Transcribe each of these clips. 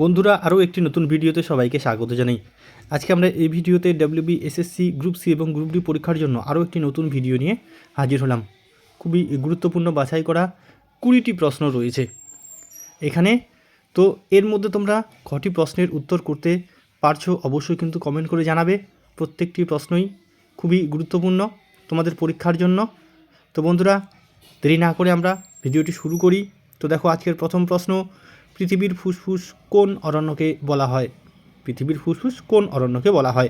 বন্ধুরা, আরও একটি নতুন ভিডিওতে সবাইকে স্বাগত জানাই। আজকে আমরা এই ভিডিওতে W B S S C group C এবং গ্রুপ ডি পরীক্ষার জন্য আরও একটি নতুন ভিডিও নিয়ে হাজির হলাম। খুবই গুরুত্বপূর্ণ বাছাই করা কুড়িটি প্রশ্ন রয়েছে। এখানে তো এর মধ্যে তোমরা কটি প্রশ্নের উত্তর করতে পারছ অবশ্যই কিন্তু কমেন্ট করে জানাবে। প্রত্যেকটি প্রশ্নই খুবই গুরুত্বপূর্ণ তোমাদের পরীক্ষার জন্য। তো বন্ধুরা, দেরি না করে আমরা ভিডিওটি শুরু করি। তো দেখো, আজকের প্রথম প্রশ্ন পৃথিবীর ফুসফুস কোন অরণ্যকে বলা হয়? পৃথিবীর ফুসফুস কোন অরণ্যকে বলা হয়?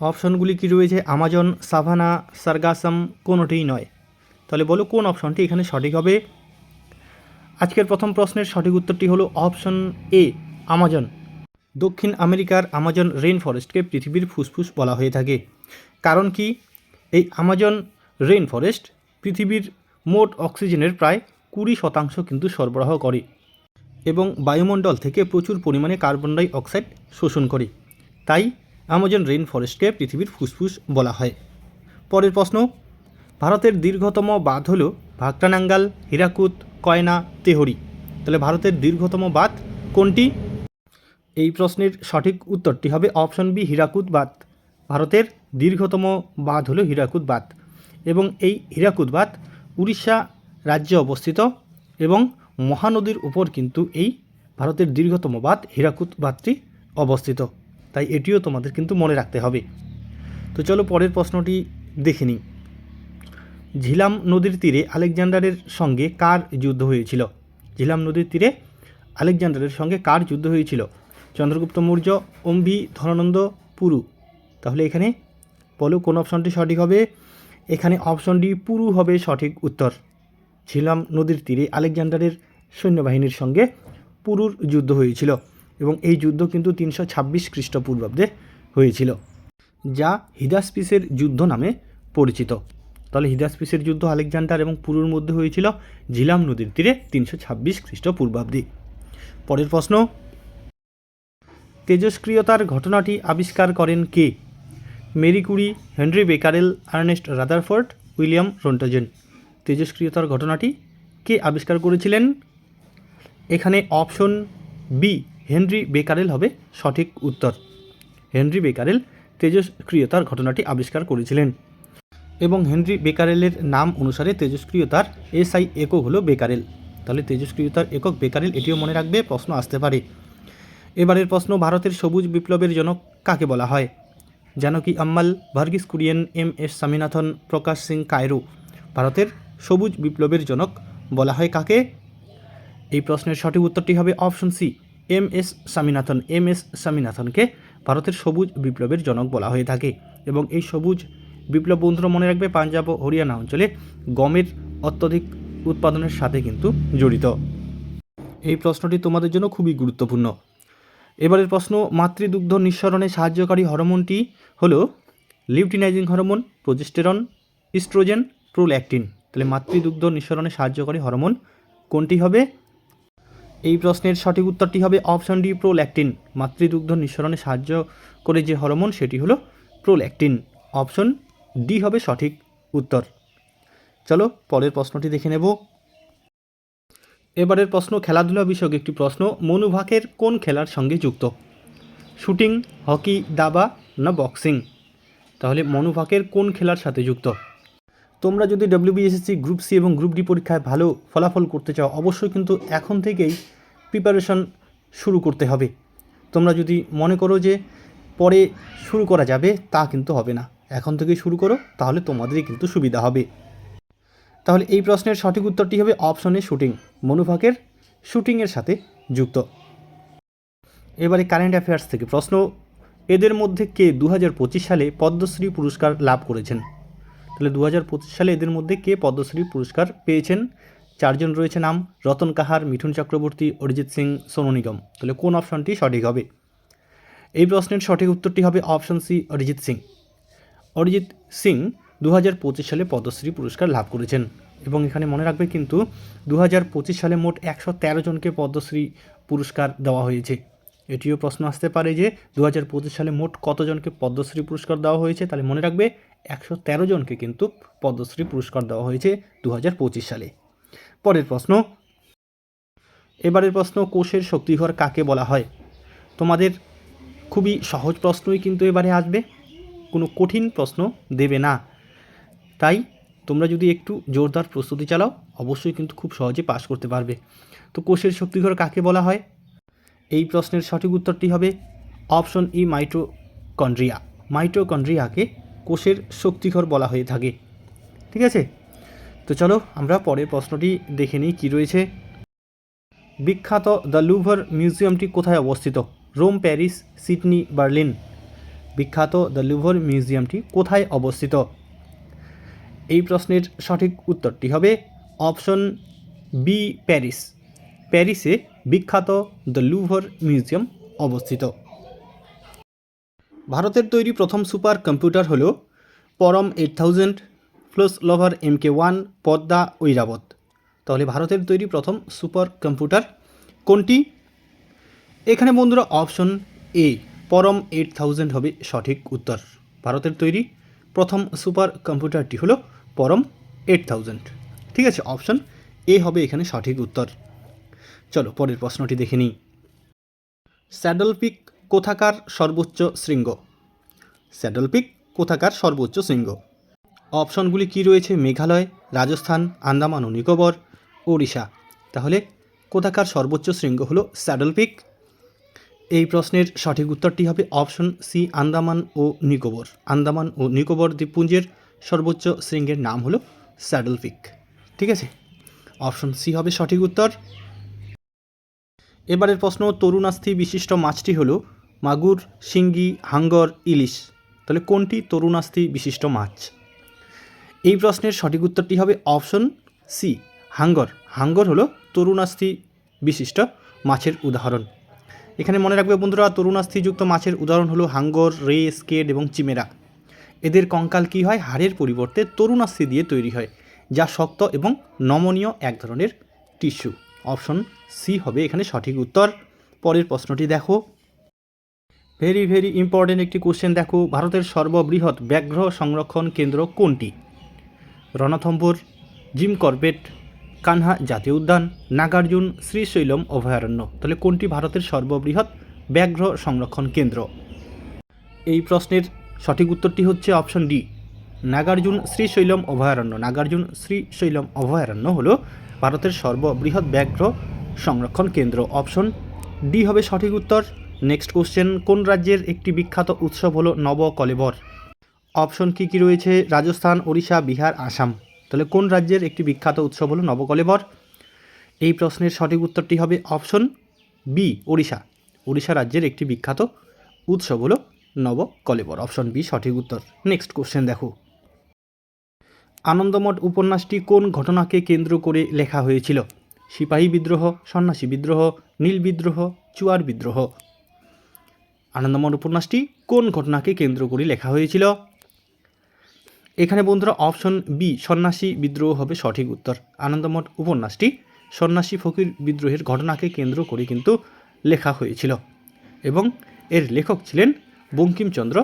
অপশনগুলি কি রয়েছে? আমাজন, সাভানা, সার্গাসাম কোনোটিই নয়। তাহলে বলো কোন অপশনটি এখানে সঠিক হবে? আজকের প্রথম প্রশ্নের সঠিক উত্তরটি হলো অপশন এ, আমাজন। দক্ষিণ আমেরিকার আমাজন রেইন ফরেস্টকে পৃথিবীর ফুসফুস বলা হয়ে থাকে। কারণ কি? এই আমাজন রেইন ফরেস্ট পৃথিবীর মোট অক্সিজেনের প্রায় কুড়ি শতাংশ কিন্তু সরবরাহ করে। এবং বায়ুমণ্ডল থেকে প্রচুর পরিমাণে কার্বন ডাই অক্সাইড শোষণ করে। তাই আমাজন রেইন ফরেস্টকে পৃথিবীর ফুসফুস বলা হয়। পরের প্রশ্ন, ভারতের দীর্ঘতম বাঁধ হল ভাক্রানাঙ্গাল, হীরাকুদ, কয়না, তেহরি। তাহলে ভারতের দীর্ঘতম বাঁধ কোনটি? এই প্রশ্নের সঠিক উত্তরটি হবে অপশন বি হীরাকুদ বাঁধ। ভারতের দীর্ঘতম বাঁধ হল হীরাকুদ বাঁধ এবং এই হীরাকুদ বাঁধ উড়িষ্যা রাজ্যে অবস্থিত এবং মহানদীর উপর কিন্তু এই ভারতের দীর্ঘতম বাঁধ হীরাকুদ বাঁধটি অবস্থিত। তাই এটিও তোমাদের কিন্তু মনে রাখতে হবে। তো চলো পরের প্রশ্নটি দেখে নিই। ঝিলাম নদীর তীরে আলেকজান্ডারের সঙ্গে কার যুদ্ধ হয়েছিল? ঝিলাম নদীর তীরে আলেকজান্ডারের সঙ্গে কার যুদ্ধ হয়েছিল? চন্দ্রগুপ্ত মৌর্য অম্বি ধনানন্দ, পুরু। তাহলে এখানে বলো কোন অপশনটি সঠিক হবে? এখানে অপশন ডি পুরু হবে সঠিক উত্তর। ঝিলাম নদীর তীরে আলেকজান্ডারের সৈন্যবাহিনীর সঙ্গে পুরুর যুদ্ধ হয়েছিল এবং এই যুদ্ধ কিন্তু তিনশো ছাব্বিশ খ্রিস্টপূর্বাব্দে হয়েছিল, যা হিদাসপিসের যুদ্ধ নামে পরিচিত। তাহলে হিদাসপিসের যুদ্ধ আলেকজান্ডার এবং পুরুর মধ্যে হয়েছিল ঝিলাম নদীর তীরে তিনশো ছাব্বিশ খ্রিস্টপূর্বাব্দে। পরের প্রশ্ন তেজস্ক্রিয়তার ঘটনাটি আবিষ্কার করেন কে? Marie Curie, Henri Becquerel, Ernest Rutherford, William Roentgen. তেজস্ক্রিয়তার ঘটনাটি কে আবিষ্কার করেছিলেন? এখানে অপশন বি হেনরি বেকারেল হবে সঠিক উত্তর। হেনরি বেকারেল তেজস্ক্রিয়তার ঘটনাটি আবিষ্কার করেছিলেন। এবং হেনরি বেকারেলের নাম অনুসারে তেজস্ক্রিয়তার এসআই একক হলো বেকারেল। তাহলে তেজস্ক্রিয়তার একক বেকারেল এটিও মনে রাখবে, প্রশ্ন আসতে পারে। এবারের প্রশ্ন, ভারতের সবুজ বিপ্লবের জনক কাকে বলা হয়? Janaki Ammal, Verghese Kurien, M S Swaminathan, Prakash Singh Kairon. ভারতের সবুজ বিপ্লবের জনক বলা হয় কাকে? এই প্রশ্নের সঠিক উত্তরটি হবে option C, M S Swaminathan. M S স্বামীনাথনকে ভারতের সবুজ বিপ্লবের জনক বলা হয়ে থাকে এবং এই সবুজ বিপ্লব বন্ধুরা মনে রাখবে পাঞ্জাব ও হরিয়ানা অঞ্চলে গমের অত্যধিক উৎপাদনের সাথে কিন্তু জড়িত। এই প্রশ্নটি তোমাদের জন্য খুবই গুরুত্বপূর্ণ। এবারের প্রশ্ন, মাতৃদুগ্ধ নিঃসরণে সাহায্যকারী হরমোনটি হলো luteinizing hormone, progesterone, oestrogen, prolactin. তাহলে মাতৃদুগ্ধ নিঃসরণে সাহায্যকারী হরমোন কোনটি হবে? এই প্রশ্নের সঠিক উত্তরটি হবে অপশন ডি প্রোল্যাকটিন। মাতৃদুগ্ধ নিঃসরণে সাহায্য করে যে হরমোন, সেটি হলো প্রোল্যাকটিন। অপশন ডি হবে সঠিক উত্তর। চলো পরের প্রশ্নটি দেখে নেব। এবারের প্রশ্ন, খেলাধুলা বিষয়ক একটি প্রশ্ন, মনু ভাকের কোন খেলার সঙ্গে যুক্ত? শুটিং, হকি, দাবা না বক্সিং? তাহলে মনু ভাকের কোন খেলার সাথে যুক্ত? তোমরা যদি W B S S C group C এবং গ্রুপ ডি পরীক্ষায় ভালো ফলাফল করতে চাও, অবশ্যই কিন্তু এখন থেকেই প্রিপারেশন শুরু করতে হবে। তোমরা যদি মনে করো যে পরে শুরু করা যাবে, তা কিন্তু হবে না। এখন থেকেই শুরু করো, তাহলে তোমাদেরই কিন্তু সুবিধা হবে। তাহলে এই প্রশ্নের সঠিক উত্তরটি হবে অপশনে শুটিং মনুভাকের শুটিংয়ের সাথে যুক্ত। এবারে কারেন্ট অ্যাফেয়ার্স থেকে প্রশ্ন, এদের মধ্যে কে দু হাজার পঁচিশ সালে পদ্মশ্রী পুরস্কার লাভ করেছেন? তাহলে দু হাজার পঁচিশ সালে এদের মধ্যে কে পদ্মশ্রী পুরস্কার পেয়েছেন? চারজন রয়েছে নাম, রতন কাহার, মিঠুন চক্রবর্তী, অরিজিৎ সিং, সোনু নিগম। তাহলে কোন অপশনটি সঠিক হবে? এই প্রশ্নের সঠিক উত্তরটি হবে অপশন সি, অরিজিৎ সিং। অরিজিৎ সিং দু হাজার পঁচিশ সালে পদ্মশ্রী পুরস্কার লাভ করেছেন এবং এখানে মনে রাখবে কিন্তু দু হাজার পঁচিশ সালে মোট একশো তেরো জনকে পদ্মশ্রী পুরস্কার দেওয়া হয়েছে। এটিও প্রশ্ন আসতে পারে যে দু হাজার পঁচিশ সালে মোট কতজনকে পদ্মশ্রী পুরস্কার দেওয়া হয়েছে? তাহলে মনে রাখবে একশো তেরো জনকে কিন্তু পদ্মশ্রী পুরস্কার দেওয়া হয়েছে দু হাজার পঁচিশ সালে। পরের প্রশ্ন, এবারের প্রশ্ন, কোষের শক্তিঘর কাকে বলা হয়? তোমাদের খুবই সহজ প্রশ্নই কিন্তু এবারে আসবে, কোনো কঠিন প্রশ্ন দেবে না। তাই তোমরা যদি একটু জোরদার প্রস্তুতি চালাও, অবশ্যই কিন্তু খুব সহজে পাশ করতে পারবে। তো কোষের শক্তিঘর কাকে বলা হয়? এই প্রশ্নের সঠিক উত্তরটি হবে অপশন ই মাইটোকন্ড্রিয়া। মাইটোকন্ড্রিয়াকে কোষের শক্তিঘর বলা হয়ে থাকে। ঠিক আছে? তো চলো, আমরা পরের প্রশ্নটি দেখে নিই কী রয়েছে। বিখ্যাত দ্য লুভার মিউজিয়ামটি কোথায় অবস্থিত? Rome, Paris, Sydney, Berlin. বিখ্যাত দ্য লুভার মিউজিয়ামটি কোথায় অবস্থিত? এই প্রশ্নের সঠিক উত্তরটি হবে অপশন বি, প্যারিস। প্যারিসে বিখ্যাত দ্য লুভার মিউজিয়াম অবস্থিত। ভারতের তৈরি প্রথম সুপার কম্পিউটার হল Param eight thousand flosolver M K one Padma Airavat. তাহলে ভারতের তৈরি প্রথম সুপার কম্পিউটার কোনটি? এখানে বন্ধুরা অপশন এ পরম এইট থাউজেন্ড হবে সঠিক উত্তর। ভারতের তৈরি প্রথম সুপার কম্পিউটারটি হলো পরম এইট থাউজেন্ড। ঠিক আছে অপশন এ হবে এখানে সঠিক উত্তর। চলো, পরের প্রশ্নটি দেখে নিই। স্যাডল পিক কোথাকার সর্বোচ্চ শৃঙ্গ? স্যাডল পিক, কোথাকার সর্বোচ্চ শৃঙ্গ? অপশনগুলি কি রয়েছে? মেঘালয়, রাজস্থান, আন্দামান ও নিকোবর, ওড়িশা। তাহলে কোথাকার সর্বোচ্চ শৃঙ্গ হলো স্যাডল পিক? এই প্রশ্নের সঠিক উত্তরটি হবে অপশন সি, আন্দামান ও নিকোবর। আন্দামান ও নিকোবর দ্বীপপুঞ্জের সর্বোচ্চ শৃঙ্গের নাম হলো স্যাডল পিক। ঠিক আছে? অপশন সি হবে সঠিক উত্তর। এবারের প্রশ্ন তরুণাস্থি বিশিষ্ট মাছটি হলো মাগুর, শিঙ্গি, হাঙ্গর, ইলিশ। তাহলে কোনটি তরুণাস্থি বিশিষ্ট মাছ? এই প্রশ্নের সঠিক উত্তরটি হবে অপশন সি, হাঙ্গর। হাঙ্গর হলো তরুণাস্থি বিশিষ্ট মাছের উদাহরণ। এখানে মনে রাখবে বন্ধুরা তরুণাস্থিযুক্ত মাছের উদাহরণ হলো হাঙ্গর, রে, স্কেড এবং চিমেরা। এদের কঙ্কাল কী হয়? হাড়ের পরিবর্তে তরুণাস্থি দিয়ে তৈরি হয়, যা শক্ত এবং নমনীয় এক ধরনের টিস্যু। অপশন সি হবে এখানে সঠিক উত্তর। পরের প্রশ্নটি দেখো। ভেরি ভেরি ইম্পর্টেন্ট একটি কোশ্চেন দেখো। ভারতের সর্ববৃহৎ ব্যাঘ্র সংরক্ষণ কেন্দ্র কোনটি? রণথম্বর, জিম করবেট, কানহা জাতীয় উদ্যান, নাগার্জুন, শ্রীশৈলম অভয়ারণ্য। তাহলে কোনটি ভারতের সর্ববৃহৎ ব্যাঘ্র সংরক্ষণ কেন্দ্র? এই প্রশ্নের সঠিক উত্তরটি হচ্ছে অপশন ডি নাগার্জুন, শ্রীশৈলম অভয়ারণ্য। নাগার্জুন, শ্রীশৈলম অভয়ারণ্য হলো ভারতের সর্ববৃহৎ ব্যাঘ্র সংরক্ষণ কেন্দ্র অপশন ডি হবে সঠিক উত্তর। নেক্সট কোশ্চেন, কোন রাজ্যের একটি বিখ্যাত উৎসব হলো নব কলেবর অপশন কী কী রয়েছে? রাজস্থান, ওড়িশা, বিহার, আসাম। তাহলে কোন রাজ্যের একটি বিখ্যাত উৎসব হলো নবকলেবর? এই প্রশ্নের সঠিক উত্তরটি হবে অপশন বি, ওড়িশা। ওড়িশা রাজ্যের একটি বিখ্যাত উৎসব হলো নব নবকলেবর। অপশন বি, সঠিক উত্তর। নেক্সট কোশ্চেন দেখো। আনন্দমঠ উপন্যাসটি কোন ঘটনাকে কেন্দ্র করে লেখা হয়েছিল? সিপাহী বিদ্রোহ, সন্ন্যাসী বিদ্রোহ, নীল বিদ্রোহ, চুয়ার বিদ্রোহ। আনন্দমঠ উপন্যাসটি কোন ঘটনাকে কেন্দ্র করে লেখা হয়েছিল? এখানে বন্ধুরা অপশন বি সন্ন্যাসী বিদ্রোহ হবে সঠিক উত্তর। আনন্দমঠ উপন্যাসটি সন্ন্যাসী ফকির বিদ্রোহের ঘটনাকে কেন্দ্র করে কিন্তু লেখা হয়েছিল এবং এর লেখক ছিলেন বঙ্কিমচন্দ্র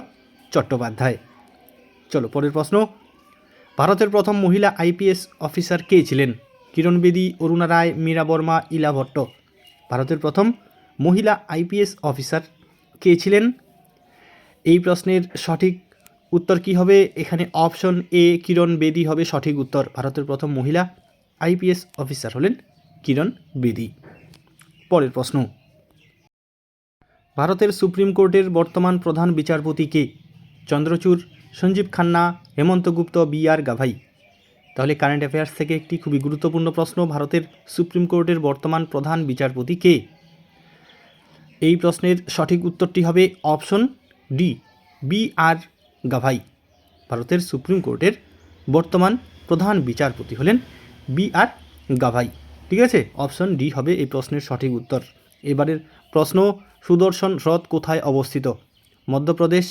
চট্টোপাধ্যায়। চলো পরের প্রশ্ন। ভারতের প্রথম মহিলা আইপিএস অফিসার কে ছিলেন? কিরণ বেদী, অরুণা রায়, মীরা বর্মা, ইলা ভট্ট। ভারতের প্রথম মহিলা আইপিএস অফিসার কে ছিলেন? এই প্রশ্নের সঠিক উত্তর কি হবে? এখানে অপশন এ, কিরণ বেদী হবে সঠিক উত্তর। ভারতের প্রথম মহিলা আইপিএস অফিসার হলেন কিরণ বেদী। পরের প্রশ্ন। ভারতের সুপ্রিম কোর্টের বর্তমান প্রধান বিচারপতি কে? Chandrachud Sanjiv Khanna, Hemant Gupta B R Gavai. তাহলে কারেন্ট অ্যাফেয়ার্স থেকে একটি খুবই গুরুত্বপূর্ণ প্রশ্ন, ভারতের সুপ্রিম কোর্টের বর্তমান প্রধান বিচারপতি কে? এই প্রশ্নের সঠিক উত্তরটি হবে option D B R Gavai, ভারতের সুপ্রিম কোর্টের বর্তমান প্রধান বিচারপতি হলেন বি আর গাভাই। ঠিক আছে? অপশন ডি হবে এই প্রশ্নের সঠিক উত্তর। এবারের প্রশ্ন, সুদর্শন হ্রদ কোথায় অবস্থিত? মধ্যপ্রদেশ,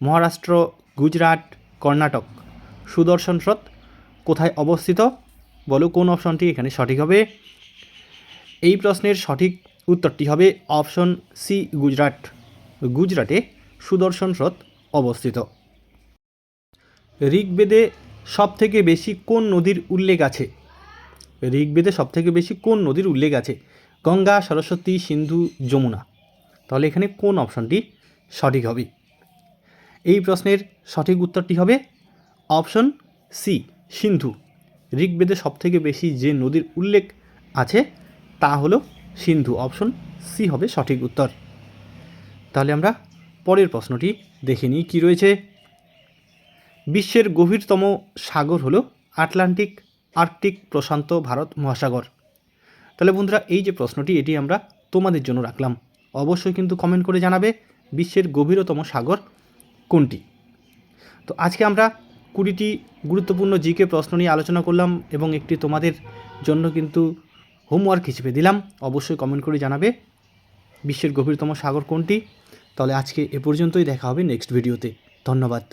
মহারাষ্ট্র গুজরাট, কর্ণাটক। সুদর্শন হ্রদ কোথায় অবস্থিত? বলো কোন অপশনটি এখানে সঠিক হবে? এই প্রশ্নের সঠিক উত্তরটি হবে অপশন সি, গুজরাট। গুজরাটে সুদর্শন হ্রদ অবস্থিত। ঋগ্বেদে সবথেকে বেশি কোন নদীর উল্লেখ আছে? ঋগ্বেদে সবথেকে বেশি কোন নদীর উল্লেখ আছে? গঙ্গা, সরস্বতী, সিন্ধু, যমুনা। তাহলে এখানে কোন অপশনটি সঠিক হবে? এই প্রশ্নের সঠিক উত্তরটি হবে অপশন সি, সিন্ধু। ঋগ্বেদে সবথেকে বেশি যে নদীর উল্লেখ আছে, তা হলো সিন্ধু। অপশন সি হবে সঠিক উত্তর। তাহলে আমরা পরের প্রশ্নটি দেখে নিই, কী রয়েছে? বিশ্বের গভীরতম সাগর হলো আটলান্টিক আর্কটিক প্রশান্ত ভারত মহাসাগর। তাহলে বন্ধুরা, এই যে প্রশ্নটি, এটি আমরা তোমাদের জন্য রাখলাম। অবশ্যই কিন্তু কমেন্ট করে জানাবে বিশ্বের গভীরতম সাগর কোনটি? তো আজকে আমরা কুড়িটি গুরুত্বপূর্ণ জিকে প্রশ্ন নিয়ে আলোচনা করলাম এবং একটি তোমাদের জন্য কিন্তু হোমওয়ার্ক হিসেবে দিলাম। অবশ্যই কমেন্ট করে জানাবে। বিশ্বের গভীরতম সাগর কোনটি? তাহলে আজকে এ পর্যন্তই, দেখা হবে নেক্সট ভিডিওতে ধন্যবাদ।